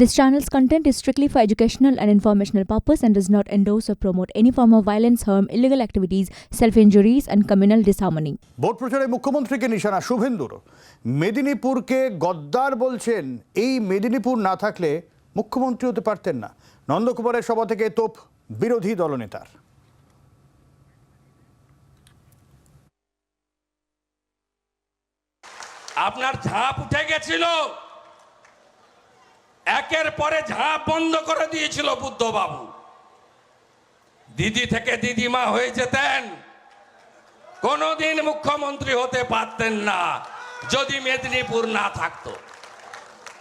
This channel's content is strictly for educational and informational purpose and does not endorse or promote any form of violence, harm, illegal activities, self-injuries and communal disharmony. Vote প্রচারে মুখ্যমন্ত্রীকে নিশানা শুভেন্দুর মেদিনীপুরকে গদ্দার বলছেন এই মেদিনীপুর না থাকলে মুখ্যমন্ত্রী হতে পারতেন না নন্দকুমারের সভা থেকে তোপ বিরোধী দলনেতার আপনার ঝাঁপ উঠে গেছিল একের পরে ঝাঁপ বন্ধ করে দিয়েছিল বুদ্ধবাবু। দিদি থেকে দিদিমা হয়ে যেতেন। কোনোদিন মুখ্যমন্ত্রী হতে পারতেন না, যদি মেদিনীপুর না থাকতো।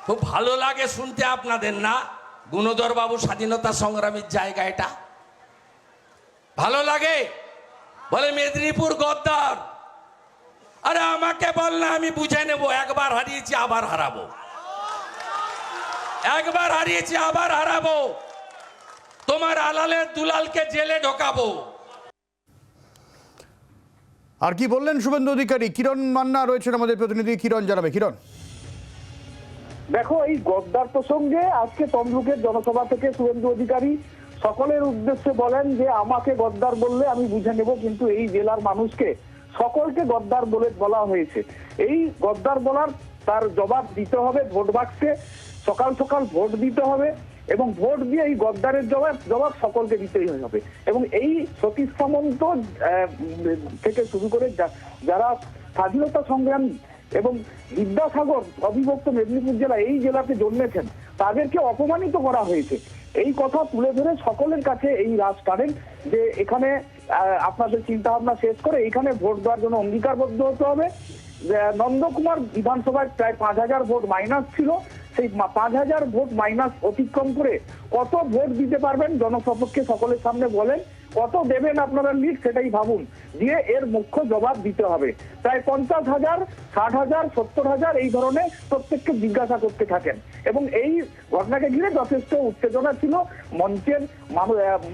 খুব ভালো লাগে শুনতে আপনাদের, না? গুণধর বাবু স্বাধীনতা সংগ্রামীর জায়গা এটা। ভালো লাগে? বলে, মেদিনীপুর গদ্দার। আরে, আমাকে বল না, আমি বুঝে নেব, একবার হারিয়েছি, আবার হারাবো। একবার হারিয়েছি আবার হারাবো। তোমার আলালের দুলালকে জেলে ঢোকাবো। আর কি বললেন শুভেন্দু অধিকারী? কিরণ মান্না রয়েছেন আমাদের প্রতিনিধি। কিরণ জানাবে কিরণ। দেখো এই গদ্দার প্রসঙ্গে আজকে তমলুকের জনসভা থেকে শুভেন্দু অধিকারী সকলের উদ্দেশ্যে বলেন যে আমাকে গদ্দার বললে আমি বুঝে নেব কিন্তু এই জেলার মানুষকে সকলকে গদ্দার বলে বলা হয়েছে। এই গদ্দার বলার তার জবাব দিতে হবে ভোট বাক্সে। সকাল সকাল ভোট দিতে হবে এবং ভোট দিয়ে এই গদ্দারের জবাব জবাব সকলকে দিতেই হবে। এবং এই সতীশ সামন্ত থেকে শুরু করে যারা স্বাধীনতা সংগ্রামী এবং বিদ্যাসাগর অবিভক্ত মেদিনীপুর জেলা এই জেলাতে জন্মেছেন, তাদেরকে অপমানিত করা হয়েছে। এই কথা তুলে ধরে সকলের কাছে এই রাজ টানেন যে এখানে আপনাদের চিন্তা ভাবনা শেষ করে এখানে ভোট দেওয়ার জন্য অঙ্গীকারবদ্ধ হতে হবে। নন্দকুমার বিধানসভায় প্রায় পাঁচ হাজার ভোট মাইনাস ছিল। সেই পাঁচ হাজার ভোট মাইনাস অতিক্রম করে কত ভোট দিতে পারবেন? জনসপক্ষে সকলের সামনে বলেন। কত দেবেন আপনারা লিড সেটাই ভাবুন। দিয়ে এর মুখ্য জবাব দিতে হবে। প্রায় পঞ্চাশ হাজার, ষাট হাজার, সত্তর হাজার এই ধরনের প্রত্যেককে জিজ্ঞাসা করতে থাকেন। এবং এই ঘটনাকে ঘিরে যথেষ্ট উত্তেজনা ছিল মঞ্চের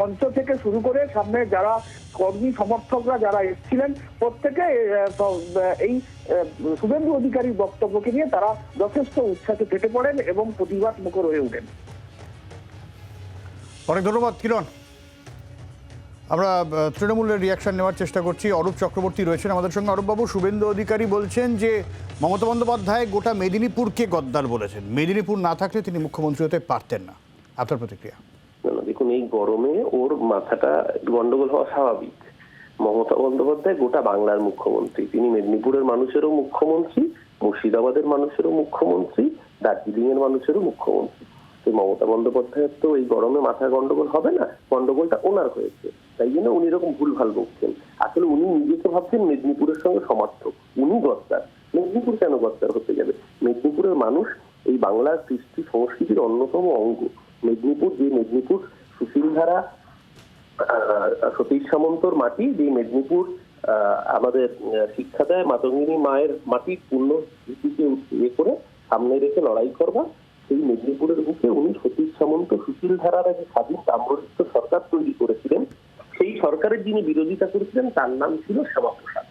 মঞ্চ থেকে শুরু করে সামনে যারা কর্মী সমর্থকরা যারা এসেছিলেন, প্রত্যেকে এই শুভেন্দু অধিকারীর বক্তব্যকে নিয়ে তারা যথেষ্ট উৎসাহে ফেটে পড়েন এবং প্রতিবাদ মুখর হয়ে ওঠেন। অনেক ধন্যবাদ, কিরণ। আমরা তৃণমূলের রিয়াকশন নেওয়ার চেষ্টা করছি। অরূপ চক্রবর্তী রয়েছেন আমাদের সঙ্গে। অরূপবাবু, শুভেন্দু অধিকারী বলছেন যে, মমতা বন্দ্যোপাধ্যায় গোটা মেদিনীপুরকে গদ্দার বলেছেন। মেদিনীপুর না থাকলে তিনি মুখ্যমন্ত্রী হতে পারতেন না। আপনার প্রতিক্রিয়া? দেখুন, এই গরমে ওর মাথাটা গন্ডগোল হওয়া স্বাভাবিক। মমতা বন্দ্যোপাধ্যায় গোটা বাংলার মুখ্যমন্ত্রী। তিনি মেদিনীপুরের মানুষেরও মুখ্যমন্ত্রী, মুর্শিদাবাদের মানুষেরও মুখ্যমন্ত্রী দার্জিলিং এর মানুষেরও মুখ্যমন্ত্রী। তো মমতা বন্দ্যোপাধ্যায়ের তো এই গরমে মাথায় গন্ডগোল হবে না? গন্ডগোলটা ওনার হয়েছে। তাই জন্য উনি এরকম ভুলভাল বকছেন। আসলে উনি নিজেকে ভাবছেন মেদিনীপুরের সঙ্গে সমার্থক। উনি গদ্দার। মেদিনীপুর কেন গদ্দার হতে যাবে? মেদিনীপুরের মানুষ এই বাংলার কৃষ্টি সংস্কৃতির অন্যতম অঙ্গ। মেদিনীপুর যে মেদিনীপুর সুশীলধারা সতীশ সামন্তর মাটি, যে মেদিনীপুর আমাদের শিক্ষা দেয় মাতঙ্গিনী মায়ের মাটির পূর্ণ ইয়ে করে সামনে রেখে লড়াই করবা। বুকে উনি সতীশ সামন্ত, সুশীল ধারার এক স্বাধীন সাম্রাজ্য সরকার তৈরি করেছিলেন। সেই সরকারের যিনি বিরোধিতা করেছিলেন, তার নাম ছিল শ্যামাপ্রসাদ।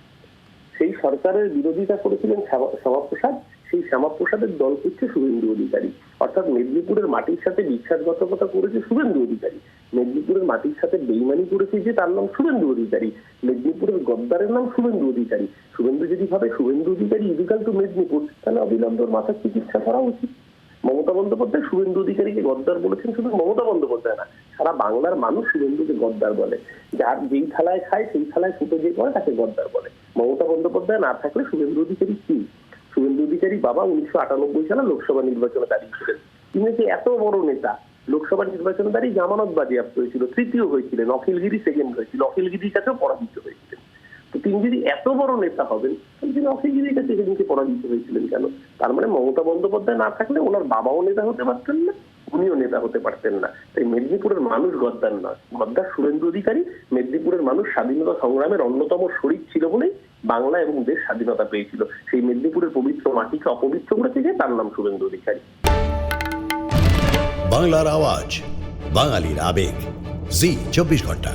সেই সরকারের বিরোধিতা করেছিলেন শ্যামা- শ্যামাপ্রসাদ। সেই শ্যামাপ্রসাদের দল হচ্ছে শুভেন্দু অধিকারী। অর্থাৎ মেদিনীপুরের মাটির সাথে বিশ্বাসঘাতকতা করেছে শুভেন্দু অধিকারী। মেদিনীপুরের মাটির সাথে বেইমানি করেছে যে তার নাম শুভেন্দু অধিকারী। মেদিনীপুরের গদ্দারের নাম শুভেন্দু অধিকারী। শুভেন্দু যদি ভাবে শুভেন্দু অধিকারী ইজিকাল টু মেদিনীপুর তাহলে অবিলম্ব ওর মাথার চিকিৎসা করা উচিত। মমতা বন্দ্যোপাধ্যায় শুভেন্দু অধিকারীকে গদ্দার বলেছেন শুধু মমতা বন্দ্যোপাধ্যায় না, সারা বাংলার মানুষ শুভেন্দুকে গদ্দার বলে। যার যেই থালায় খায়, সেই থালায় ফুটে যে করে, তাকে গদ্দার বলে। মমতা বন্দ্যোপাধ্যায় না থাকলে শুভেন্দু অধিকারী কি? শুভেন্দু অধিকারী বাবা উনিশশো আটানব্বই সালে লোকসভা নির্বাচনে দাঁড়িয়েছিলেন তিনি যে এত বড় নেতা, লোকসভা নির্বাচনে দাঁড়িয়ে জামানত বাজেয়াপ্ত হয়েছিল, তৃতীয় হয়েছিলেন, অখিলগিরি সেকেন্ড হয়েছিল, অখিলগিরির কাছেও পরাজিত হয়েছিলেন। তো তিনি যদি এত বড় নেতা হবেন তিনি অখিলগিরির কাছে সেদিনকে পরাজিত হয়েছিলেন কেন? তার মানে মমতা বন্দ্যোপাধ্যায় না থাকলে ওনার বাবাও নেতা হতে পারতেন না, উনিও নেতা হতে পারতেন না। তাই মেদিনীপুরের মানুষ গদ্দার নয়। গদ্দার শুভেন্দু অধিকারী, মেদিনীপুরের মানুষ স্বাধীনতা সংগ্রামের অন্যতম শরিক ছিল বলেই বাংলা এবং দেশ স্বাধীনতা পেয়েছিল। সেই মেদিনীপুরের পবিত্র মাটিকে অপবিত্র করেছে যে তার নাম শুভেন্দু অধিকারী। বাংলার আওয়াজ, বাঙালির আবেগ। জি, চব্বিশ ঘণ্টা।